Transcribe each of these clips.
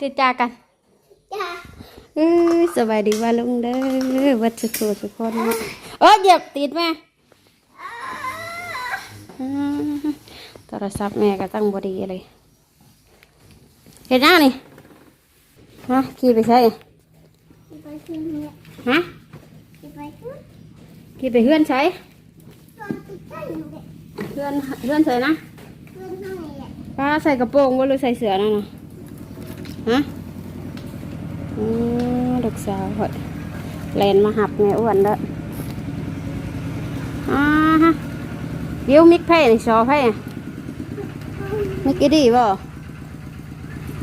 ติดจากันจ้าเอ้ยสบายดีว่าลุงเด้อวัดสุขสุขคนเนาะเออเหยียบติดแม่อ่าโทรศัพท์แม่ก็ตั้งบดีเลยเห็นยังนี่ฮะขี่ไปใช่ไปขึ้นเนี่ยฮะไปขึ้นขี่ไปเฮือนใช้ตอนติดตั้งอยู่เนี่ยเฮือนเฮือนใส่นะขึ้นห้องเนี่ย ป้าใส่กระโปรงว่าหรือใส่เสื้อนั่นนะฮะอืมลูกสาวเหอแลนมาหับแม่อ้วนเด้ออ่าฮะวิวมิกไพ่นี่ชอไพ่มิกอีดีบ่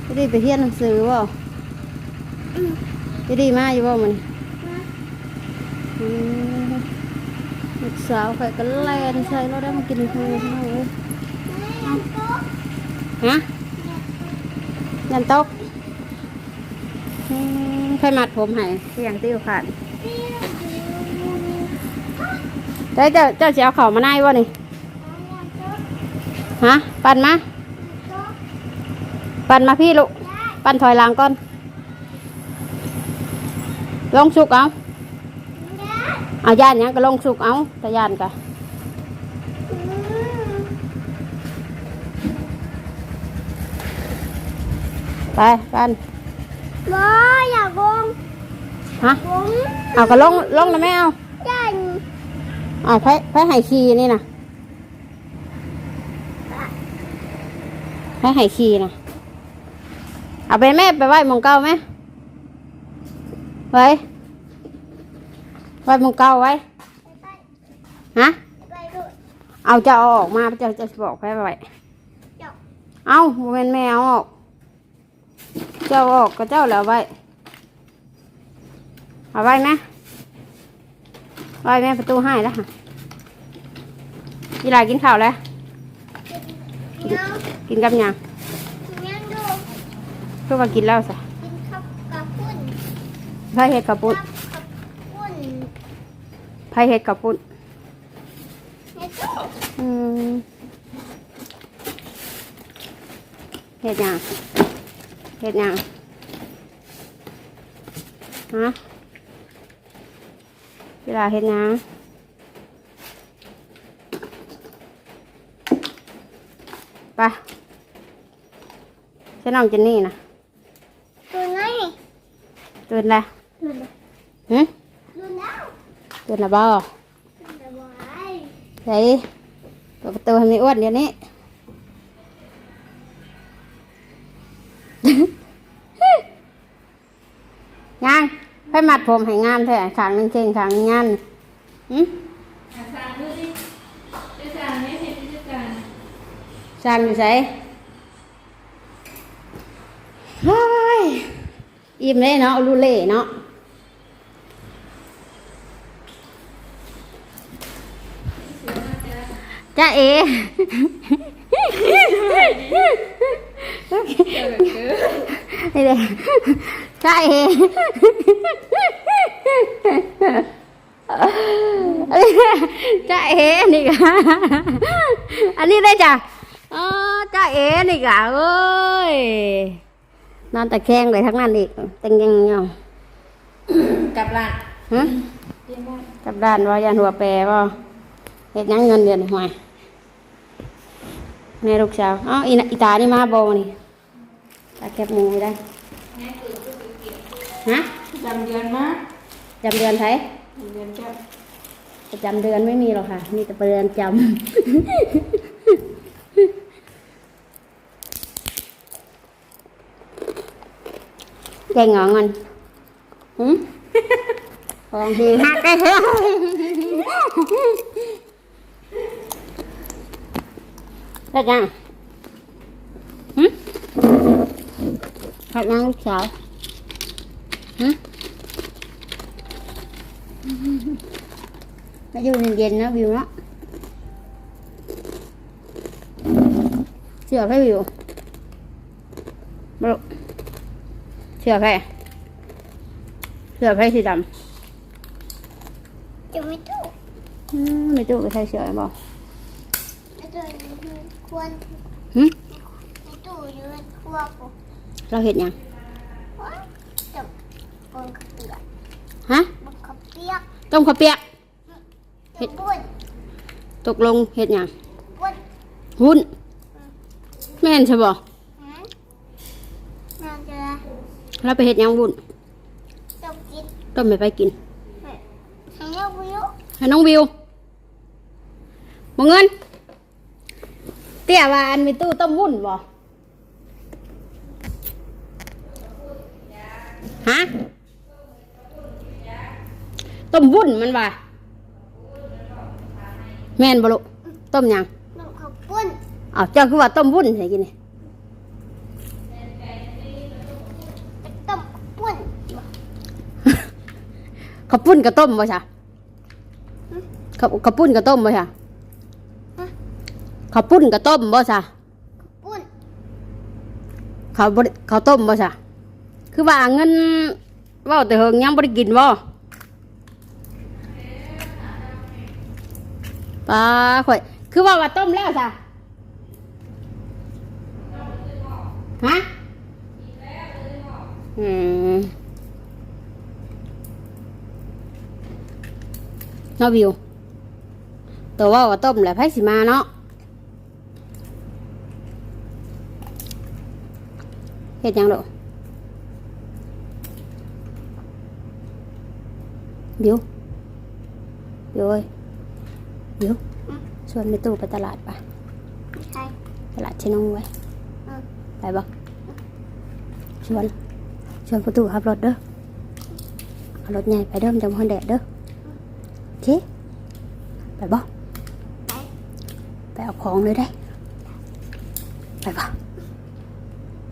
อีดีไปเรียนหนังสือบ่อีดีมาอยู่บ่มันอืมลูกสาวข่อยก็แลนใส่เราได้มากินข้าวข้าวเลย ฮะยันตกอืมใครมัดผมให้เสียงติ้วขาดได้เจ้าเจ้าเสียวเข่ามาในวะนี่ฮะปั่นมา ปั่นมาพี่ลูก ปั่นถอยหลังก่อน ลงสุกเอาเอาย่านยังก็ลงสุกเอาแต่ย่านกะ ไปปั่นบ่อยากวงฮะวงเอาก็ลงลงแล้วไม่เอายันเอาไผไผไห้คีนี่นะไผไห้คีนะเอาไปแม่ไปไหว้หมองเก้าไหมไว้ไหว้หมองเก้าไว้ฮะไปดูเอาจะเอาออกมาจะจะบอกไผไว้เจ้าเอาโมเมนแม่เอาออก เจ้าเอาออกก็เจ้าแล้วไว้เอาไว้ไหมไว้แม่ประตูให้แล้วค่ะยีหลากินข้าวแล้วเนาะกินกับหยังยังดูเพื่อมากินแล้วสิกินข้าวกับปุ้นไผ่เห็ดกับปุ้นข้าวกับปุ้นไผ่เห็ดกับปุ้นในตู้อืมเห็ดหยัง เห็ดหยังฮะยีหลาเห็ดหยังไปใช่น้องเจนนี่นะตัวไหนตื่นแล้วตัวไหนหึตัวแล้วตื่นแล้วบ่ตัวไหนใส่เปิดประตูให้ไม่อ้วนเดี๋ยวนี้ งานให้มัดผมให้งานแท้ขางนึงเข่งขางนึงงานหืมสั่งดูสิจะสั่งไม่เห็นจะสั่งสร้างอยู่ไสเฮ้ยอิ่มเลยเนาะเอาลูเล่เนาะจ้าเอ นี่เลยใช่จ้าเอนี่กะอันนี้ได้จ้ะอ๋อจ้าเอนี่กะเอ้ยนอนตะแคงเลยทั้งนั้นอีกตังยังเนาะกลับร้านฮะเรียนบ้านกับด้านว่ายันหัวแปรว่าเฮ็ดหยังเงินเดือนห่วยแม่ลูกสาวอ๋ออีน่ะอีตานี่มาบ่นี่ ตาแคบหมูให้ได้ฮะจำเดือนมาจำเดือนไทยเดือนเจ้าประจำเดือนไม่มีหรอกค่ะ มีแต่เดือนจำใจงอเงินหืมของทีหักได้เหรอได้ยังหืม หักยังลูกสาวหืม nó vô nên dền nó view nó chưa phải view bro chưa phải chưa phải thì đầm จะไม่ตู้ mày tụi cái thay sửa em bảo ไอ้ตัวควร hử ไอ้ตยืนทั่วปุ๊บเราเห็ดหยังจับปนข้าวเปียกฮะบ นข้าวเปียกต้มข้าวเปียกเฮ็ดบุญตกลงเห็ดยังบุญหุ้นแม่นใช่บ่ฮะเราไปเห็ดยังบุญต้มไปไปกินให้น้องวิวบ่เงิน เตี้ยว่าอันมีตู้ต้มวุ่นบ่ ฮะต้มวุ่นมันว่าแม่นบ่ลูกต้มหยังน้ำข้าวปุ้นอ้าวเจ้าคือว่าต้มวุ่นใช่กินนี่ต้มปุ้นข้าวปุ้นกับต้มบ่ใช่ข้าวข้าวปุ้นกับต้มบ่ใช่ข้าวปุ้นกับต้มบ่ใช่ปุ้นข้าวบ่ได้ข้าวต้มบ่ใช่ คือว่าเงินว่าแต่เฮงยังบ่ได้กินบ่ปลาข่อย คือว่าว่าต้มแล้วใช่ฮะอืมเนาะวิว ตัวว่าว่าต้มแล้วไผสิมาเนาะเฮ็ดยังดอก บิวบิวเอ้ยบิวชวนไปตู้ไปตลาดปะใช่ตลาดเชนงไว้อืมไปบ่ชวนชวนประตูขับรถเด้อเอารถใหญ่ไปเด้อมันจะมันแดดเด้อโอเคไปบ่ไปไปเอาของเลยได้ ไปบ่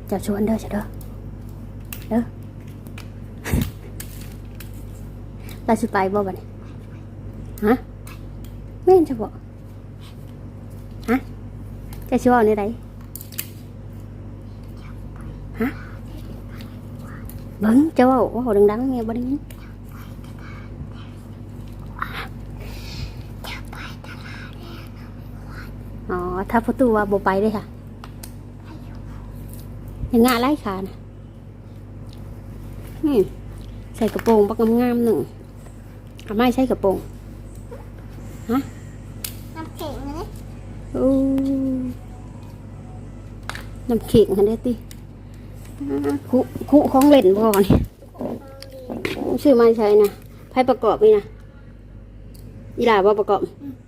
เจะชวนเด้อเฉยเด้อเด้อ เราสิไปบ่บัดนี้ฮะแม่นจะบ่ฮะจะชวนนี่ไดฮะเบิ่งเจ้าว้าเว้าดังๆไงบ่ได้ยินอ๋อถ้าประตูว่าบ่ไปเลยค่ะยังงานไล่ขานะอืมใส่กระโปรงปักงามๆหนึ่ง อาไม่ใช่กระโปรงน้ำแข็งนะอู้น้ำเข่งคันได้ติอ่าคุคุของเล่นบ่นี่ชื่อไม่ใช่นะไพ่ประกอบนี่นะอีหลาบ่ประกอบ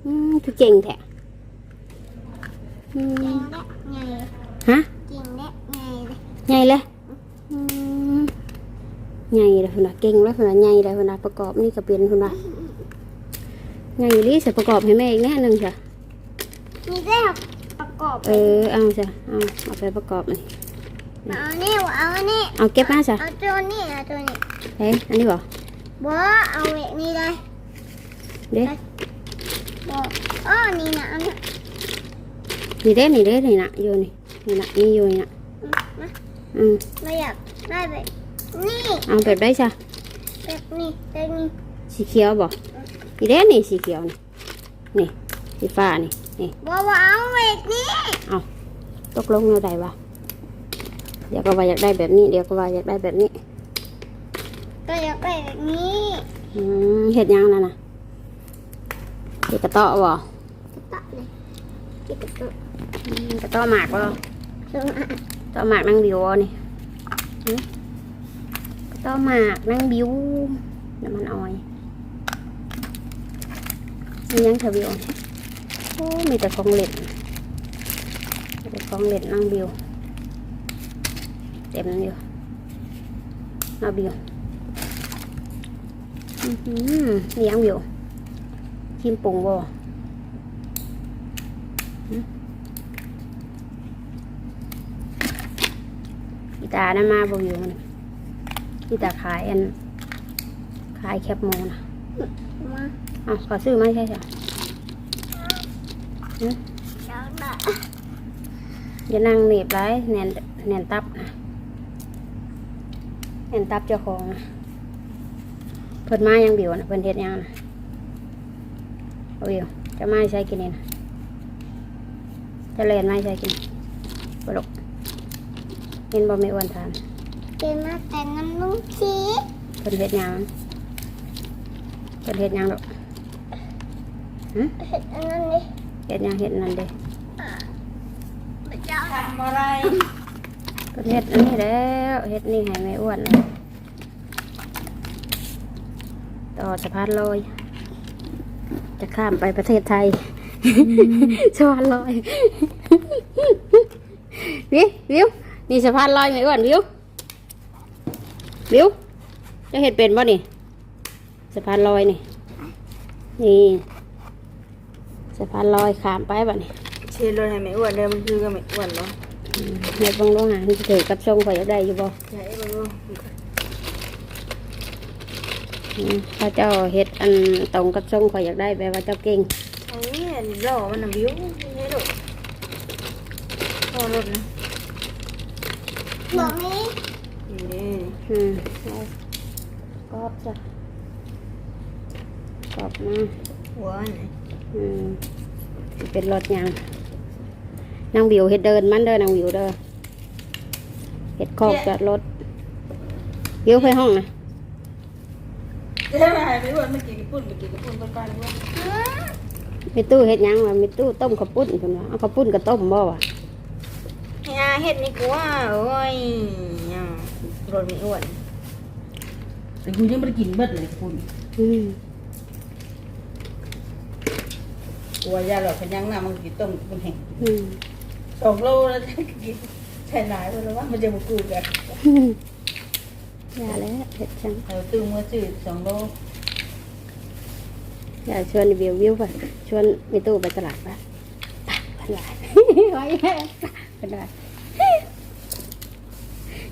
อืมคือเก่งแท้อืเก่มงและไงฮะเก่งและไงเลยใหญ่เลยอืม ใหญ่เลยพุ่นน่ะเก่งเลยพุ่นน่ะใหญ่เลยพุ่นน่ะประกอบนี่ก็เป็นพุ่นน่ะใหญ่ลิสิประกอบให้แม่อีกแน่หนึงจ้ะมีได้ประกอบเออเอาจ้ะเอาเอาไปประกอบเลยเอาเนี่ยเอาเนี่ยเอาเก็บมาจ้ะเอาตัวนี้เอาตัวนี้เฮ้ยอันนี้บ่บ่เอาเวกนี้เลยเด้บ่อ๋อนี่นะอันนี้นี่เด้นี่เด้นี่น่ะอยู่นี่นี่น่ะนี่อยู่นี่น่ะมาอืมไม่อยากได้แบบ นี่เอาแบบได้จ้ะแบบนี้แบบนี้สีเขียวบ่นี่เด้นี่สีเขียวนี่นี่สีฟ้านี่นี่บ่ว่าเอาเวกนี้ตกลงเอาได้บ่เดี๋ยวก็ว่าอยากได้แบบนี้ เดี๋ยวก็ว่าอยากได้แบบนี้ ก็อยากได้แบบนี้อืมเฮ็ดหยังนั่นน่ะเฮ็ดกระเตาะบ่กระตะเลยที่กระตะอืมกระเตาะหมากบ่ซึ่งอะกระเตาะหมากนั่งบิวบ่นี่หึ กระเตาะหมากนั่งบิวน้ำมันออยมียังเถอะบิวโอ้มีแต่ของเหล่นมีแต่ของเหล่นนั่งบิวเต็มอยู่เอาบิวอือหือมียังบิวชิมปุงบ่อีตานั่นมาบ่อยู่มัน อีตาขายอันขายแคบหมูนะมาอ้าวขอซื้อไม่ใช่จ้ะอยากได้อย่านั่งเหน็บไรแน่นแน่นตับนะแน่นตับเจ้าของนะเพิ่นมายังเดียวนะเพิ่นเฮ็ดหยังนะเอาเดียวจะมาใช้กินนี่นะจะเล่นไม่ใช้กินบลุกเห็นบ่ไม่อ้วนทาน เป็นมาแต่น้ำลุงชีเพิ่นเฮ็ดหยังเพิ่นเฮ็ดหยังดอกฮะเห็ดอันนั้นนี่เฮ็ดหยังเฮ็ดนั่นเด้พระเจ้าทำอะไรเพิ่นเฮ็ดอันนี้แล้วเฮ็ดนี่ให้ไม่อ้วนเลยต่อสะพานลอย จะข้ามไปประเทศไทยสะพานลอยวิววิวนี่สะพานลอยไม่อ้วนวิว วิวจะเห็ดเป็นบ่นี่สะพานลอยนี่นี่สะพานลอยข้ามไปบ่นี่เชนเลยให้ไม่อ้วนเดิมมันคือก็ไม่อ้วนเนาะเห็ดบางโลหะที่ถือกับทรงข่อยอยากได้อยู่บ่ใช่บ้างลูกอืมถ้าเจ้าเห็ดอันตรงกับทรงข่อยอยากได้แปลว่าเจ้าเก่งเอาเนี่ยหล่อมันน่ะบิ้วนี่ลูกพอรถนะบอกมีนี่ อืมเอากรอบจ้ะกรอบมาหัวไหนอืมสิเป็นรถยางนางวิวเฮ็ดเดินมันเด้อนางวิวเด้อเฮ็ดคอกจอดรถวิวไปห้องนะจะให้มาให้ไม่อ้วนมากินกระปุ่นมากินกระปุ่นก็ไปว่ามีตู้เฮ็ดหยังวะมีตู้ต้มข้าวปุ้นกันวะเอาข้าวปุ้นกับต้มบ่วะเฮียเฮ็ดนี่กูว่าโอ้ยอะ รถไม่อ้วนแต่กูยังไม่ได้กินเบิดเลยคุณอืมกูว่ายาหลอดพยังน้ำมันกินต้มมันแห้งอืมสองโลแล้วจะกินใช่หลายคนแล้วว่ามันจะมากูกันอย่าแล้วเฮ็ดจังเอาตื้อมือจืดสองโลอย่าชวนวิววิวไปชวนมีตู้ไปตลาดปะไปกันหลายไว้แย่กันได้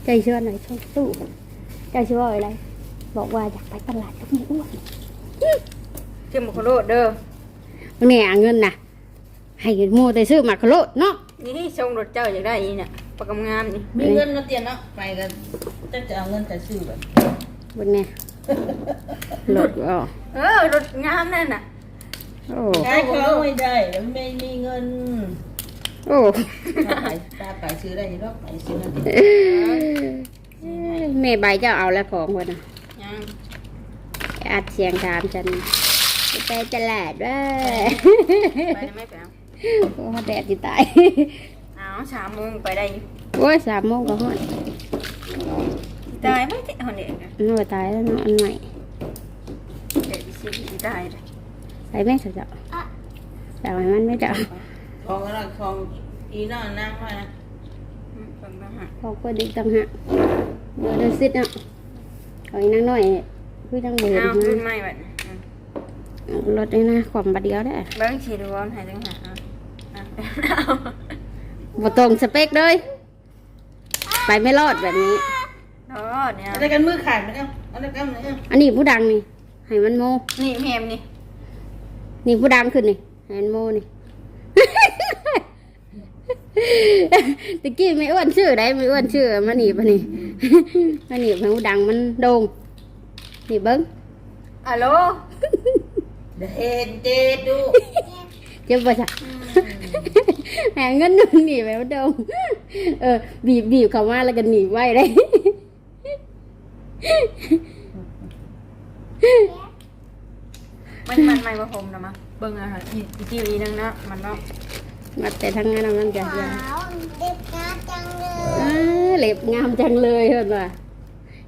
ใจชวนหน่อยชวนตู้ใจชวนอะไร บอกว่าอยากไปตลาดกับมีอ้วนเข้มขอโทษเด้อมันเนี่ยเงินน่ะให้โมแต่ซื้อหมากขะโลดเนาะนี่ชงรถเจ้าอยากได้อีเนี่ยปากกำงามนี่มีเงินมาเตียนเนาะไปกันจะจะเอาเงินแต่ซื้อแบบบนเนี่ยรถก็เออรถงามนั่นน่ะโอ้ขายของไม่ได้แล้วไม่มีเงิน โอ้ถ้าขายตาขายซื้อได้ยังก็ขายซื้อนั่นเองแม่ใบเจ้าเอาแล้วของคนน่ะยังอัดเสียงถามฉันไปตลาดว่าไปได้ไหมไปเอาโอ้แดดจะตายเอาสามโมงไปได้อยู่โอ้ยสามโมงก็ฮอดตายไม่ติดคนเด็กนะอันนั้นตายแล้วเนาะอันใหม่เด็กสิตายเลยใส่แม่เถอะเจ้าแต่ว่ามันไม่เจ้า ของอะไรของอีน่านั่งมานะฟังบ้างฮะพอก็ดีต่างหากเดี๋ยวเดินซิดเนาะเอาอีกนั่งหน่อยพี่นั่งเบื่อเอาขึ้นนะไม่แบบรถนี่นะความบัดเดียวได้อเบิ้งฉีดวอมหายจังหาบ่ตรงสเปคเลย ไปไม่รอดแบบนี้โอ้เนี่ยอะไรกันมือขาดไหมเอ้าอะไรกันเนี่ยอันนี้ผู้ดังนี่ให้มันโมนี่แมมนี่นี่ผู้ดังขึ้นนี่ให้มันโมนี่ ตะกี้ไม่อ้วนชื่อได้ไม่อ้วนชื่อมันหนีบมันนี่มันหนีบให้ผู้ดังมันโด่งนี่เบิ้งฮัลโหลเห็นเจดูเจ็บปะจ๊ะหาเงินนู่นหนีไปมันโด่งเออ บีบบีบเข้ามาแล้วก็หนีบไว้ได้มันมันไม่มาผมนะมะเบิ้งอะค่ะอีจีอีนึงนะมันเนาะ มาแต่ทั้งงานมันจะขาวเด็กงาจังเลยเออเล็บงามจังเลยเห็นป่ะ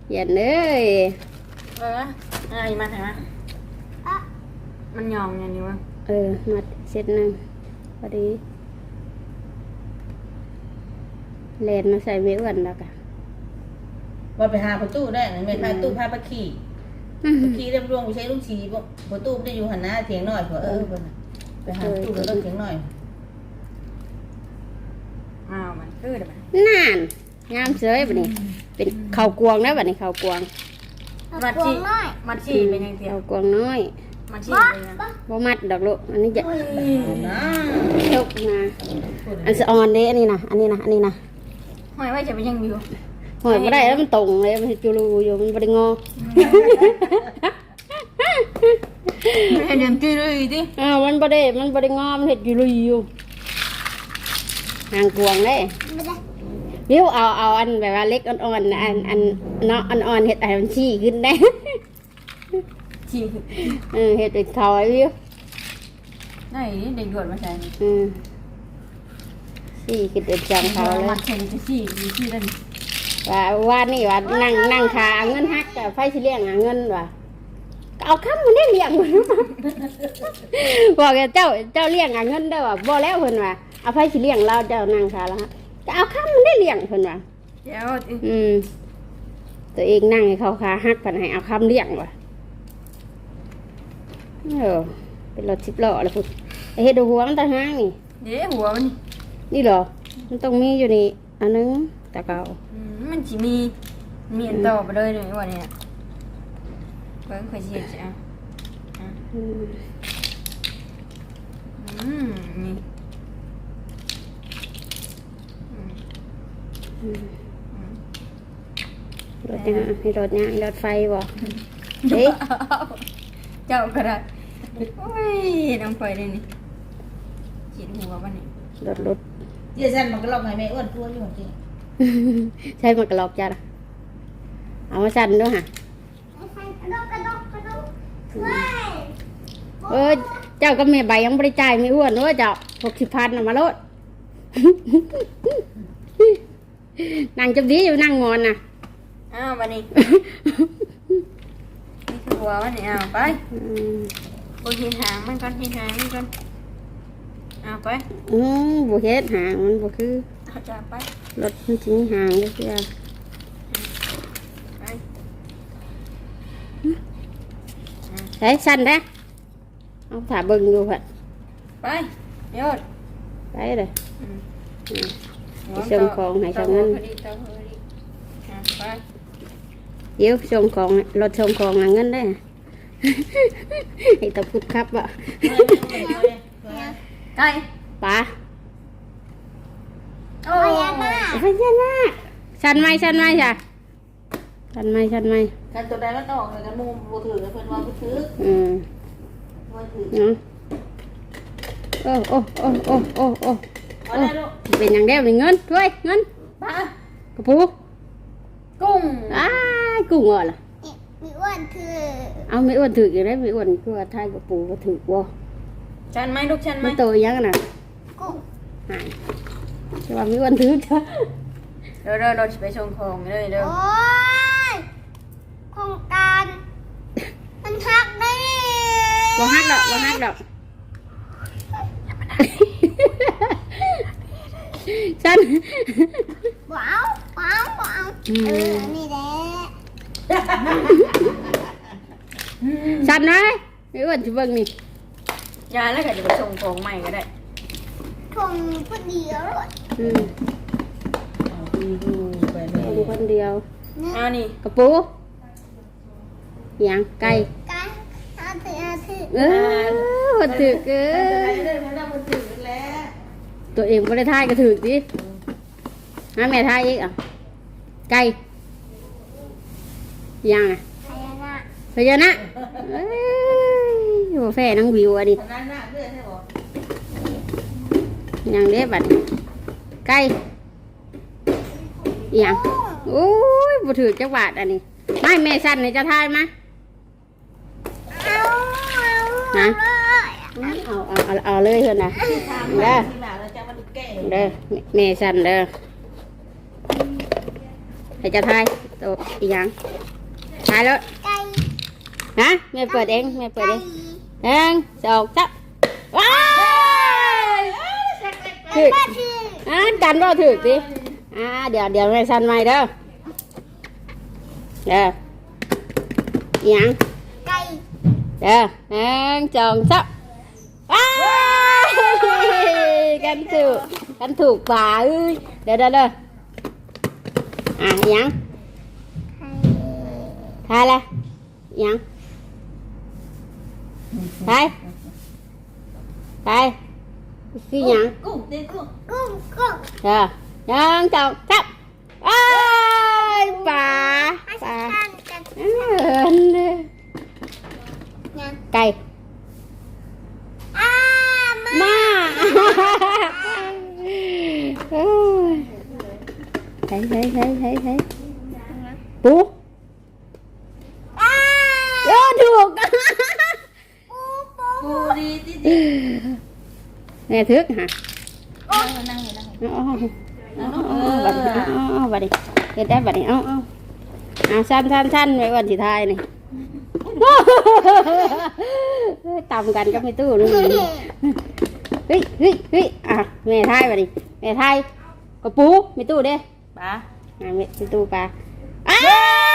เย็นเลยเอออะไรมาถามมันยองอย่างนี้วะเออมาเสร็จหนึ่งพอดีเลนมาใส่ไม่อ้วนแล้วกันว่าไปหาประตูได้ไม่พาตู้พาไปขี่ขี่เรียบรวงไปใช้ลูกชีบอกประตูไม่ได้อยู่หันหน้าเถียงหน่อยเพราะเออไปหาตู้แล้วเถียงหน่อย อ้าวมันคือเดี๋ยวมันน่านงามเสยบัดนี้ เป็นข้าวกวงนะบัดนี้ข้าวกวงมันกวชีงน้อยมันชีเป็นยังเดียวข้าวกวงน้อยมันชีเป็นยังบ่มัดดอกลูกอันนี้จะนะชกนะอันสะออนเด้อันนี้นะอันนี้นะอันนี้นะหอยไว้จะเป็นยังวิวหอยบ่ได้แล้วมันตรงเลยมันจุลูอยู่มันบ่ได้งอเห็นเดิมจืดเลยดิอ้าวมันบ่ได้มันบ่ได้งอมันเฮ็ดจุลูอยู่ หางกวงเด้ไม่ได้วิวเอาเอาอันแบบว่าเล็กอ่อนๆอันอันเนาะอ่อนๆเห็ดให้มันชี้ขึ้นได้ฉีกเออเห็ดเป็นเขาไอ้วิวได้นี่เด็กดวดมาใส่นี่อืมสี่ขึ้นเป็นจังเขาเลมายเชนจะฉีกมีที่นั่นว่าว่านี่ว่านั่งนั่งขาเอาเงินฮักกับไฟสิเลี้ยงหาเงินว่ะก็เอาคำมันได้เลี้ยงมันบอกแกเจ้าเจ้าเลี้ยงหาเงินได้อว่ะบ่แล้วเพิ่นว่า เอาไฟสิเลี้ยงเราเจ้านั่งขาแล้วฮะก็เอาคำมันได้เลี้ยงเพิ่นว่าเดี๋ยวอืม ตัวเองนั่งให้เขาขาหักปันให้เอาคำเลี้ยงว่ะเออเป็นรถสิบล้อแล้วพุ่นไอ้เฮ็ดดูหัวมันตาห้างนี่ เดี๋ยวหัวมันนี่เหรอ มันต้องมีอยู่นี่อันนึงตะเกาอืมมันจะมีมีอันต่อไปเลยเลยวันนี้เบิ้งเคยเห็นจ้ะอืมอืมนี่อืม รถยางให้รถยางรถไฟบ่เฮ้ยเจ้าก็ได้โอ้ยน้ำไฟเลยนี่ฉีดหัวมันนี่รถรถเดี๋ยวฉันมันก็ลอกให้แม่อ้วนตัวอยู่จริงใช่มันกระลอกจ้ะเอามาสั่นด้วยฮะกระโดดกระโดดกระโดดเฮ้ยเออเจ้าก็แม่ใบยังบริจ่ายไม่อ้วนด้วยเจ้าหกสิบพันน่ะมาโลด นั่งจับดีอยู่นั่งงอนน่ะอ้าววันนี้นี่คือหัวมันนี่เอาไปอืมโอ้ยหินหางมันก่อนหินหางมันก่อนเอาไปอืมบุเฮ็ดหางมันบุคือเอาจับไปรถมันจริงหางเลยเสียไปใช้สั้นได้เอาถาเบิ่งอยู่ผัดไปเดี๋ยวไปเลยอืมไป ส่งของให้ส่งเงินพอดีเต้าพอดีอะไปเดี๋ยวส่งของรถส่งของหาเงินได้ให้ตะพุดครับวะไก่ป๋าโอ้พยญานาคพญานาคสั้นไหมสั้นไหมจ้ะสั้นไหมสั้นไหมกันตัวใดมันออกเลยกันมุมบ่ถือกันเพิ่นว่าบ่ถืออืมบ่ถือเนาะโอ้โอ้โอ้โอ้โอ้โอ้ เอาได้ลูกเป็นอย่างเดียวนี่เงินด้วยเงินปลากระปูกุ้งอ้ายกุ้งเหรอล่ะนี่มีอ้วนคือเอาไม่อ้วนถืออยู่ได้ไม่อ้วนคือว่าทายกระปูก็ถือบ่ชันไหมลูกชันไหมมันโตยังน่ะกุ้งหายแต่ว่าไม่อ้วนถือจ้ะเดี๋ยวเดี๋ยวเราจะไปส่งของเลยเดี๋ยวโอ้ยโครงการมันหักได้บ่ฮักดอกบ่ฮักดอก ฉันว้าวว้าวว้าวอืมเออนี่แหละฉันนะไม่อ้วนจะเบิ่งนี่ยายแล้วก็จะไปส่งของใหม่ก็ได้ทงคนเดียวเลยอืมเอาดูดูไปแม่เอาคนเดียวนี่เอานี่กระปูหยังไก่การอาถืออาถือเออบ่ถือเกิเออนได้มันได้บ่ถือแล้ว ตัวเองบ่ได้ทายก็ถือดิหาแม่ทายอีกอะไก่หยังอะพญานาคพญานะเอ้ยโอ้แฟนังวิวอะดิอันนั้นน่ะเลือดให้บ่หยังเด้บัดนี้ไก่หยังโอ้ยบ่ถือจักบาทอันนี้ไม่แม่สั้นนี่จะทายมาเอาเอาฮะเลยเอาเอาเอาเอาเลยเถอะนะถามเด้ว่าอ เด้อแม่สั้นเด้อให้จะทายตัวอีหยังทายแล้วไก่ฮะแม่เปิดเองแม่เปิดไก่เองหนึ่งสองสามว้ายถือถืออะกันบ่ถือสิอ่าเดี๋ยวเดี๋ยวแม่สั้นใหม่เด้อเด้ออีหยังไก่เด้อหนึ่งสองสามว้ายกันถูกกันถูกป่าเอ้ ยเดี๋ยวเดี๋ยวเด้ออะอีหยังทายเลย มาเอ้ยใช่ใช่ใช่ใช่ใช่ปูอ้าโอ้ถูกปูปูปูดีที่ดีแม่ทึกฮะนั่งนั่งนั่งเอาเอานั่ งเอาเอเอาบัดนี้อเอาเอาบัดนี้เฮ็ดได้บัดนี้เอาเอาเอาสั้นสั้นสั้นไว้วันที่ทายนี่ต่ำกันก็ไม่ตู้นู่นเฮ้ยเฮ้ยเฮ้ยอะแม่ทายบัดนี้แม่ทายกระปูไม่ตู้เด้ป้าอะแม่ไม่ตู้ปลาอ้าวแ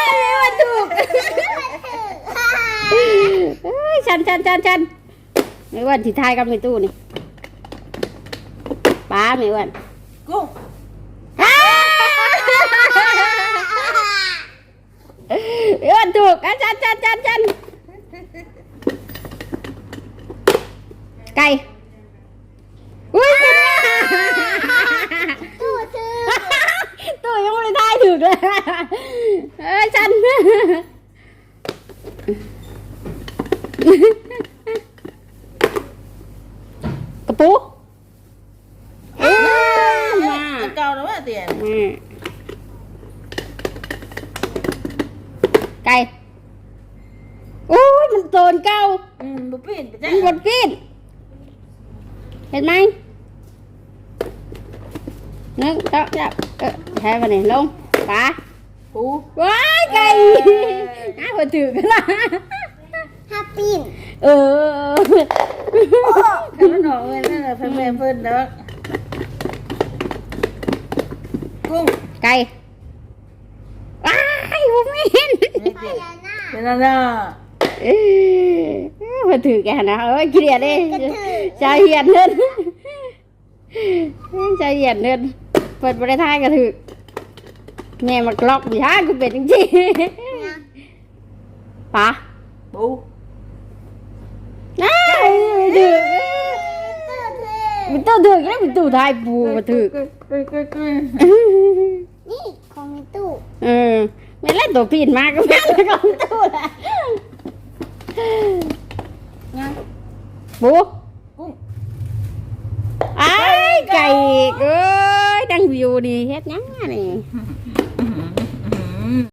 ม่ว่าถูกเอ้ยชันชันชันชันไม่วันที่ทายกับไม่ตู้นี่ป้าไม่วันกุ้งอ้าวไม่วันถูกอะชันชันชันชันไก่อุ้ยเป็นไงตู้ซื้อ ตู้ยังไม่ได้ทายถูกเลยเอ้ยชันกระปูเอ้ยมาเก่าแล้วว่าเตียนมาไก่โอ้ยมันโตนเก้าอืมบุปินไปจ้ะมันบดกินเห็นไหม นึกต้องจับเออแพ้มาเนี่ยลงปลาปูว้ายไก่อ้าวถือกันละฮับปิ้นเออถ้ามันออกเงินนั่นแหละเพิ่นแม่เพิ่นเด้อกุ้งไก่ว้ายผมไม่เห็นไม่พเตียนญานาคเป็นอะไรเออมาถือแกนะเอ้ยเกลียดเลยใจเหียนเนินใจเหียนเนิน เปิดบริทายก็ถือแม่มากล็อกอยู่ฮะกูเป็นจริงๆปะปูน้าถือตู้ซื้อมันต้องถือแล้วมันตู้ทายปูมาถือกึ๊กกึ๊กกึ๊กกึ๊กนี่ของตู้เออไม่เล่นตัวปีนมากก็ไม่เล่นของตู้ละงั้นปูกุ้งไอ้ายไก่เอ้ย ดังวิวนี่เฮ็ดหยังอะนี่